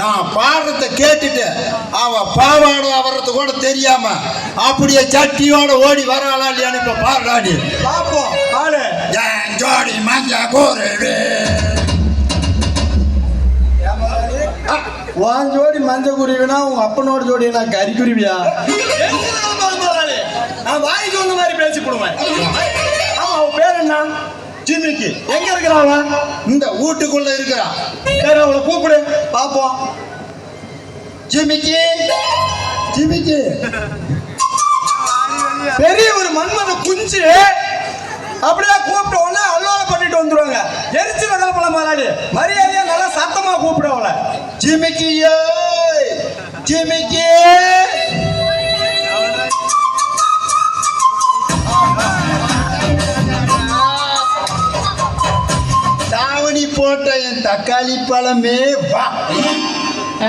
நான் பாடுறத கேட்டுட்டு அவ பாவாடை வர்றது கூட தெரியாம அப்படியே சட்டியோட ஓடி வராளா இல்லையான்னு இப்ப பாடுறாடி பாப்போம் ஆளு என் ஜோடி மஞ்ச கூறுவே உன் ஜோடி மஞ்ச குருவினா உங்க அப்பனோட ஜோடி நான் கறி குருவியா நான் வாய்க்கு வந்த மாதிரி பேசி போடுவேன் ஆமா அவன் பேர் என்ன ஜிமிக்கு. எங்க இருக்கிறான் அவன் இந்த வீட்டுக்குள்ள இருக்கிறா. சரி அவளை கூப்பிடு. பாப்போம் ஜிமிக்கி. ஜிமிக்கி. பெரிய ஒரு மன்மத குஞ்சு. அப்படியே கூப்பிட்ட உடனே அல்லோல பண்ணிட்டு வந்துருவாங்க. எரிச்சு வெதல பழம் மாறாடி மரியாதையா நல்லா சத்தமா கூப்பிடு அவளை. ஜிமிக்கியோ ஏய்! ஜிமிக்கி. தாவணி போட்ட என் தக்காளி பழமே வா.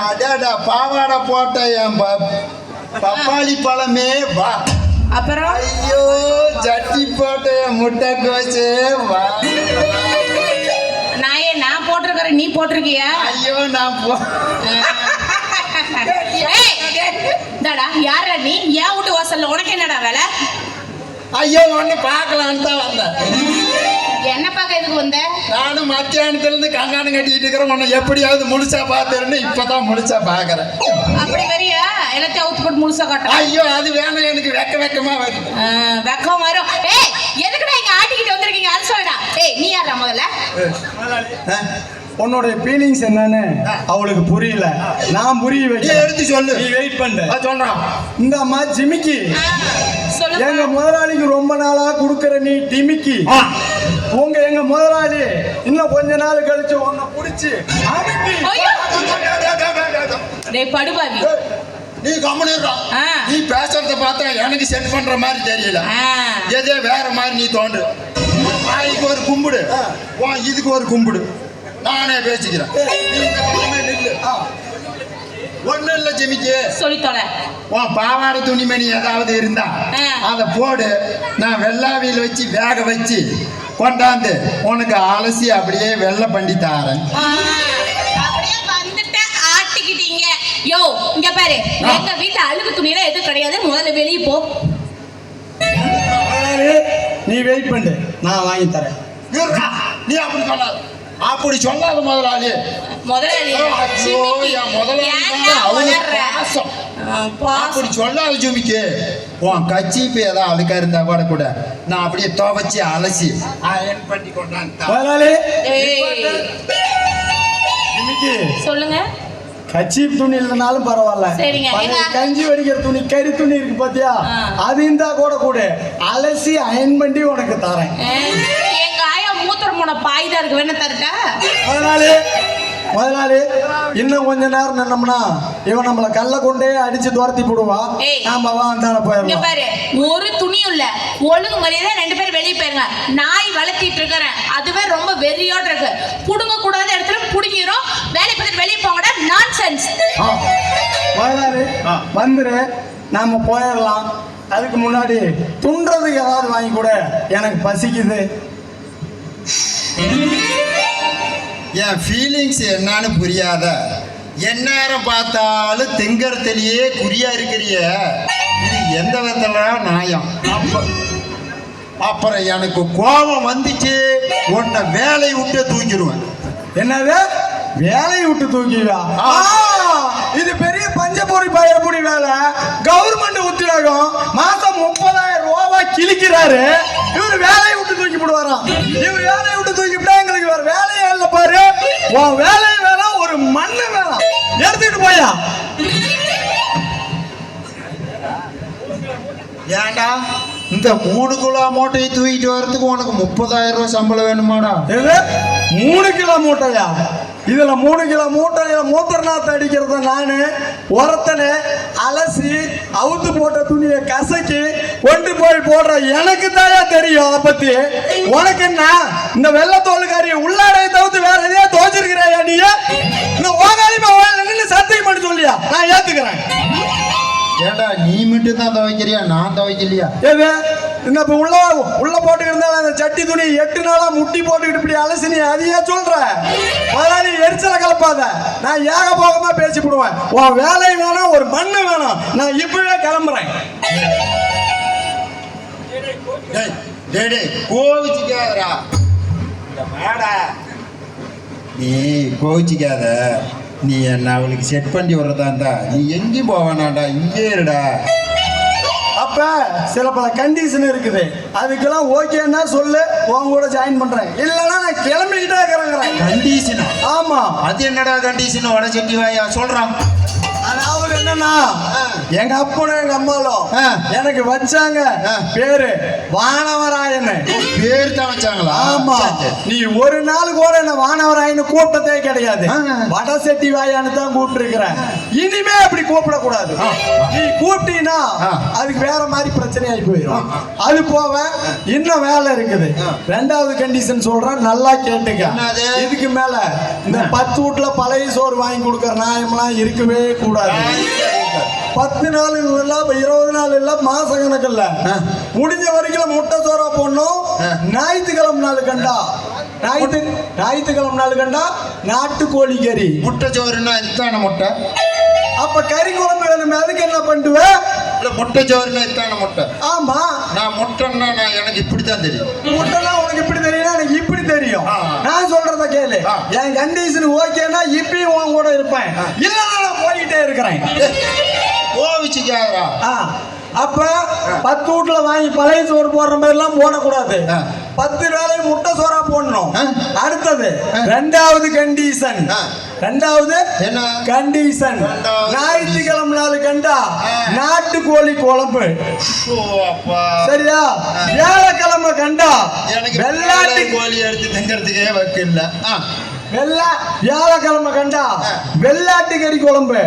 அடாடா பாவாடை போட்ட என் பப்பாளி பழமே வா. அப்புறம்? ஐயோ ஜட்டி போட்ட என் முட்டைக்கோசே வா. நான் ஏன் நான் போட்டிருக்கிறேன் நீ போட்டிருக்கியா? ஐயோ நான் போ இந்தாடா யாரா நீ? ஏன் வீட்டு வாசல்ல? உனக்கு என்னடா வேலை? ஐயோ ஒன்று பார்க்கலான்னு தான் வந்தேன். என்ன பார்க்க எதுக்கு வந்த? நானும் மத்தியானத்துல இருந்து கங்காணம் கட்டிட்டு இருக்கிறேன். உன்னை எப்படியாவது முழுசா பார்த்துருன்னு இப்பதான் முழுசா பாக்குறேன் அப்படி வரியா? எல்லாத்தையும் அவுத்து போட்டு முழுசா காட்டுறேன். ஐயோ அது வேணும். எனக்கு வெக்க வெக்கமா வருது. வெக்கம் வரும். ஏய் எதுக்குடா இங்க ஆட்டிக்கிட்டு வந்திருக்கீங்க? அது சொல்லுடா. ஏய் நீ யாரா முதல்ல? உன்னோட ஃபீலிங்ஸ் என்னன்னு அவளுக்கு புரியல. நான் புரிய நீ வைக்கிறேன் எடுத்து சொல்லு. நீ வெயிட் பண்ணு. அது சொல்றான். இந்த அம்மா ஜிமிக்கி. எங்க முதலாளிக்கு ரொம்ப நாளா கொடுக்கற நீ டிமிக்கி. உங்க எங்க முதலாளி இன்னும் கொஞ்ச நாள் கழிச்சு உன்னை புடிச்சு படுபாவி. நீ கம்முனிடுறா. ஆ. நீ பேசுறத பார்த்தா எனக்கு சென்ட் பண்ற மாதிரி தெரியல. எதே வேற மாதிரி நீ தோன்று. வாய்க்கு ஒரு கும்பிடு. இதுக்கு ஒரு கும்பிடு. நானே பேசிக்கிறேன். ஒண்ணும் இல்ல ஜெமிக்கு. சொல்லி தொலை உன் பாவாடை துணிமணி ஏதாவது இருந்தா. அதை போடு. நான் வெள்ளாவியில் வச்சு வேக வச்சு கொண்டாந்து உனக்கு அலசி அப்படியே வெள்ளை பண்ணி தாரேன். யோ இங்க பாரு. எங்க வீட்டு அழுக்கு துணியில எதுவும் கிடையாது. முதல்ல வெளியே போ. நீ வெயிட் பண்ணு. நான் வாங்கி தரேன். நீ அப்படி சொல்லாத. அப்படி சொல்லாத முதலாளி. முதலாளி ஐயோ, என் முதலாளி? பாசம். அப்படி சொல்லாத ஜுமிக்கு உன் கட்சி இப்போ ஏதாவது அழுக்கா இருந்தா கூட கூட நான் அப்படியே துவைச்சி அலசி அயன் பண்ணி கொண்டாந்து சொல்லுங்க. கச்சி துணி இல்லைனாலும் பரவாயில்ல? கஞ்சி வடிக்கிற துணி கறி துணி இருக்கு பாத்தியா. அது இருந்தா கூட கூட அலசி அயன் பண்ணி உனக்கு தரேன். ஆ, எங்க ஆயா மூத்திரம் போன பாய் தான் இருக்கு வேணா தரட்டா? முதலாளி முதலாளி இன்னும் கொஞ்ச நேரம் நின்னோம்னா இவன் நம்மள கல்ல கொண்டே அடிச்சு துரத்தி போடுவான் ஏய். நாம வா அந்தால இங்க போயிடலாம் பாரு ஒரு துணியும் இல்ல. ஒழுங்கு மரியாதை ரெண்டு பேரும் வெளியே போயிருங்க. நாய் வளர்த்திட்டு இருக்கிறேன். அதுவே ரொம்ப வெறியோட இருக்கு. புடுங்க கூடாத இடத்துல புடுங்கிரும். வேலை பார்த்துட்டு வெளியே போங்கடா. நான்சென்ஸ் ஆ. முதலாளி ஆ. வந்துரு. நாம போயிடலாம். அதுக்கு முன்னாடி துண்டுறதுக்கு ஏதாவது வாங்கி கூட. எனக்கு பசிக்குது. என் ஃபீலிங்ஸ் என்னன்னு புரியாத. எந்நேரம் பார்த்தாலும் திங்கறதுலயே குறியா இருக்கிறிய. இது எந்த விதத்துல நியாயம்? அப்ப- அப்புறம் எனக்கு கோபம் வந்துச்சு. உன்னை வேலையை விட்டு தூக்கிடுவேன். என்னது? வேலையை விட்டு தூக்கிவா ஆ. இது பெரிய பஞ்சபூரி பயப்படி வேலை. கவர்மெண்ட் உத்தியோகம். மாசம் முப்பதாயிரம் கிழிக்கிறாரு இவர் வேலையை விட்டு தூக்கி போடுவாராம் இவர் வேலையை விட்டு தூக்கி விட்டா எங்களுக்கு வேற வேலையே இல்ல பாரு. உன் வேலையை வேணாம் ஒரு மண்ணு வேணாம் எடுத்துட்டு போயா. ஏன்டா? இந்த மூணு கிலோ மூட்டையை தூக்கிட்டு வர்றதுக்கு உனக்கு முப்பதாயிரம் ரூபாய் சம்பளம் வேணுமாடா? இது மூணு கிலோ மூட்டையா? இதுல மூணு கிலோ மூட்டையில மூத்திரநாத்த அடிக்கிறத நானு? உரத்தனை அலசி அவுத்து போட்ட துணியை கசக்கி கொண்டு போய் போடுற எனக்கு தாயா தெரியும் அதை பத்தி. உனக்கு என்ன? இந்த வெள்ளத்தோலுக்காரிய உள்ளாடைய தவிர்த்து வேற எதையா துவச்சிருக்கிறியா நீ இந்த ஓகாலிமா நின்று சத்தியம் பண்ணி சொல்லியா? நான் ஏத்துக்கிறேன். ஏன்டா நீ மட்டும் தான் துவைக்கிறியா? நான் துவைக்கலையா? எது? இந்த இப்ப உள்ள உள்ள போட்டுக்கிட்டு இருந்தாலும் அந்த சட்டி துணி எட்டு நாளா முட்டி போட்டுக்கிட்டு இப்படி அலசி நீ அதையே சொல்ற. நீ எரிச்சல கலப்பாத. நான் ஏக போகமா பேசி விடுவேன் உன் வேலை வேணும் ஒரு மண்ணு வேணும். நான் இப்பவே கிளம்புறேன். டேய் டேய் நீ கோவிச்சிக்காத. நீ என்ன அவளுக்கு செட் பண்ணி விடுறதா இருந்தா நீ எங்கேயும் போவானாடா இங்கே இருடா. அப்ப சில பல கண்டிஷன் இருக்குது. அதுக்கெல்லாம் ஓகேன்னா சொல்லு உன் கூட ஜாயின் பண்றேன். இல்லைன்னா நான் கிளம்பிக்கிட்டே இருக்கிறேங்கிறேன் கண்டிஷனா ஆமா. அது என்னடா கண்டிஷன் வட செட்டி வாயா? சொல்றான் அதாவது என்னன்னா எங்க அப்பனும் எங்க அம்மாலும். எனக்கு வச்சாங்க. பேரு வானவராயன் பேர் தான் வச்சாங்களா? ஆமா. நீ ஒரு நாள் கூட என்ன வானவராயன்னு கூப்பிட்டதே கிடையாது. ஆ. வட செட்டி வாயான்னு தான் கூப்பிட்டு இனிமே அப்படி கூப்பிடக்கூடாது. நீ கூப்பிட்டீங்கன்னா. அதுக்கு வேற மாதிரி பிரச்சனையாகி போயிடும் ஆ. அது போக இன்னும் வேலை இருக்குது. ரெண்டாவது கண்டிஷன் சொல்றேன் நல்லா கேட்டுக்க? இதுக்கு மேல இந்த பத்து வீட்டுல பழைய சோறு வாங்கி கொடுக்கற நியாயம்லாம் இருக்கவே கூடாது பத்து நாள் இல்ல இருபது நாள் இல்ல மாச கணக்கில்ல ஆ. முடிஞ்ச வரைக்கும் முட்டை சோறா போடணும். ஞாயிற்றுக்கிழமை நாள் கண்டா ஞாயிற்று ஞாயிற்றுக்கிழமை நாள் கண்டா நாட்டுக்கோழி கறி முட்டை சோறுன்னா எத்தான முட்டை அப்ப கறி குழம்பு வேணுமே அதுக்கு என்ன பண்ணுவேன் இல்ல முட்டை சோறுன்னா எத்தான முட்டை? ஆமா. நான் முட்டைன்னா நான் எனக்கு இப்படித்தான் தெரியும். முட்டைலாம் உனக்கு இப்படி தெரியும் எனக்கு இப்படி தெரியும். நான் சொல்றத கேளு. என் கண்டிஷன் ஓகேனா இப்பயும் உன் கூட இருப்பேன். இல்லைன்னா நான் போயிட்டே இருக்கிறேன். கோவிச்சுக்காதடா. ஆ, அப்ப பத்து வீட்டுல வாங்கி பழைய சோறு போடுற மாதிரி எல்லாம் போடக்கூடாது. பத்து வேலையும் முட்டை சோறா போடணும். அடுத்தது ரெண்டாவது கண்டிஷன். ரெண்டாவது என்ன? கண்டிஷன் ஞாயிற்றுக்கிழமை நாள் கண்டா ஆ. நாட்டுக்கோழி குழம்பு. சரியா? வியாழக்கிழமை கண்டா எனக்கு வெள்ளாட்டு கோழி எடுத்து திங்கிறதுக்கே வைக்கல ஆ, வெள்ளா வியாழக்கிழமை கண்டா. வெள்ளாட்டு கறி குழம்பு.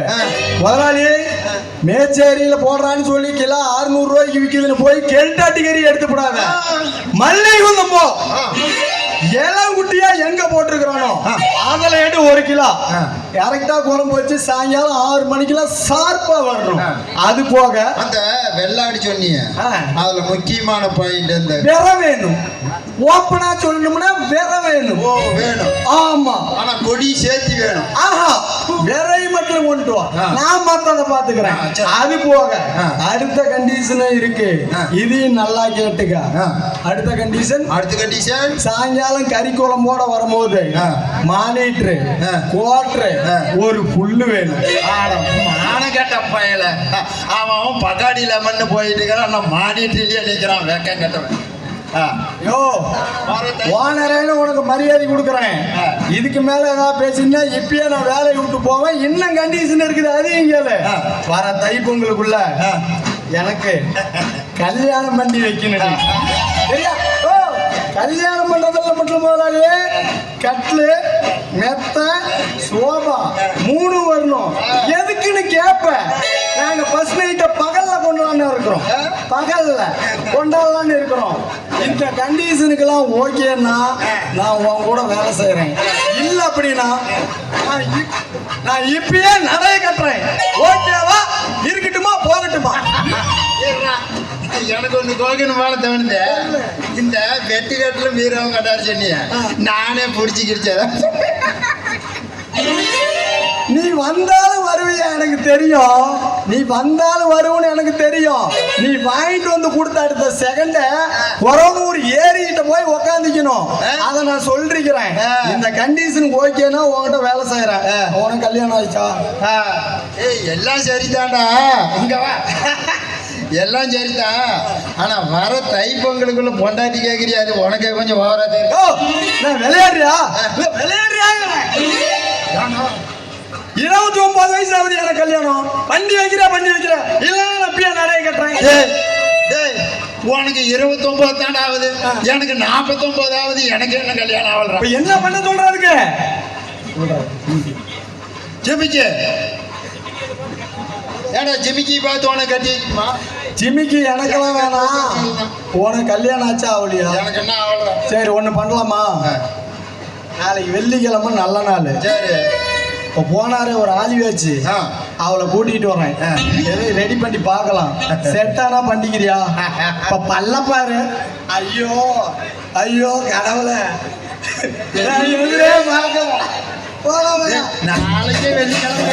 முதலாளி மேச்சேரியில போடுறான்னு சொல்லி கிலோ 600 ரூபாய்க்கு விக்குதுன்னு போய் கெல்டாட்டி கறி எடுத்து போடாத. மல்லை குந்தம் போ. இளங்குட்டியா எங்க போட்டிருக்கிறானோ. அதுல ஒரு கிலோ. கரெக்டா குழம்பு வச்சு சாயங்காலம் ஆறு மணிக்கெல்லாம் ஷார்ப்பா வரணும். அது போக அந்த வெள்ளாடு சொன்னீங்க. அதுல முக்கியமான பாயிண்ட் இந்த விர வேணும் ஓப்பனா சொல்லணும்னா விர வேணும் ஓ வேணும் ஆமா ஆனா கொடி சேர்த்து வேணும் ஆஹா விரை மட்டும் கொண்டு வா. நான் மத்தத பாத்துக்கிறேன். அது போக. அடுத்த கண்டிஷனும் இருக்கு. இதையும் நல்லா கேட்டுக்க. அடுத்த கண்டிஷன் அடுத்த கண்டிஷன் சாயங்காலம் கறி குழம்போட வரும்போது. மானிட்ரு. குவாட்ரு. ஒரு புல்லு வேணும். நானும் கேட்ட பயல அவன் பகாடி லெமன் போயிட்டு இருக்கிறான். நான் மாடிட்டுலயே நிக்கிறான். வெக்கம் கட்டவன். யோ ஓனரேன்னு உனக்கு மரியாதை கொடுக்குறேன். இதுக்கு மேல ஏதாவது பேசினா இப்பயே நான் வேலையை விட்டு போவேன். இன்னும் கண்டிஷன் இருக்குது கேளு ஆ. வர தைப்பொங்கலுக்குள்ள. எனக்கு கல்யாணம் பண்ணி வைக்கணும் சரியா? ஓ கல்யாணம் பண்றதுல மட்டும் முதலாளி கட்லு மெத்த பகல்ல கொண்டாடலாம்னு இருக்கிறோம். இந்த கண்டிஷனுக்கெல்லாம் ஓகேன்னா நான் உன் கூட வேலை செய்யறேன் இல்ல அப்படின்னா நான் இப்- நான் இப்பயே நடைய கட்டுறேன். ஓகேவா? இருக்கட்டுமா போகட்டுமா. எனக்கு ஒண்ணு கோகன் மேல தோணுது. இந்த வெட்டி கட்டுல மீறவங்க கட்டாரு சொன்னீங்க நானே புடிச்சுக்கிடுச்சேன். நீ வந்தாலும் வருவியா எனக்கு தெரியும். நீ வந்தாலும் வருவன்னு எனக்கு தெரியும். நீ வாங்கிட்டு வந்து கொடுத்த அடுத்த செகண்ட ஒரு ஏறிக்கிட்ட போய் உக்காந்துக்கணும். அதை நான் சொல்லிருக்கிறேன். இந்த கண்டிஷன் ஓகேனா உன்கிட்ட வேலை செய்யறேன். உனக்கு கல்யாணம் ஆயிடுச்சா? ஏய் எல்லாம் சரிதான்டா. இங்க வா. எல்லாம் சரிதான் ஆனா வர தைப்பொங்கலுக்குள்ள பொண்டாட்டி கேக்குறியா? அது உனக்கே கொஞ்சம் ஓவரா தெரியும். விளையாடுறியா? விளையாடுறியா இருபத்தி ஒன்பது வயசு ஆகுது எனக்கு கல்யாணம். வண்டி வைக்கிற வண்டி வைக்கிற இல்ல நான் அப்படியே நடைய கட்டுறேன் உனக்கு இருபத்தொன்பது தாண்டா ஆகுது. எனக்கு நாற்பத்தொன்பது ஆகுது. எனக்கு என்ன கல்யாணம் ஆகல என்ன பண்ண சொல்றதுக்கு ஜிமிக்கு. ஏடா ஜிமிக்கி பார்த்து உனக்கு கட்டி வைக்குமா ஜிமிக்கு எனக்கெல்லாம் வேணாம். உனக்கு கல்யாணம் ஆச்சா அவளியா? எனக்கு என்ன ஆகல சரி ஒன்று பண்ணலாமா? நாளைக்கு வெள்ளிக்கிழமை நல்ல நாள். சரி. இப்போ போனாரே ஒரு ஆளி வச்சு. ஆ. அவளை கூட்டிகிட்டு வரேன். ஆ. எதையும் ரெடி பண்ணி பார்க்கலாம். செட்டானா பண்ணிக்கிறியா? இப்ப பல்ல பாரு. ஐயோ. ஐயோ கடவுளே. எதுவே பார்க்கல. போலாம் நாளைக்கே வெள்ளிக்கிழமை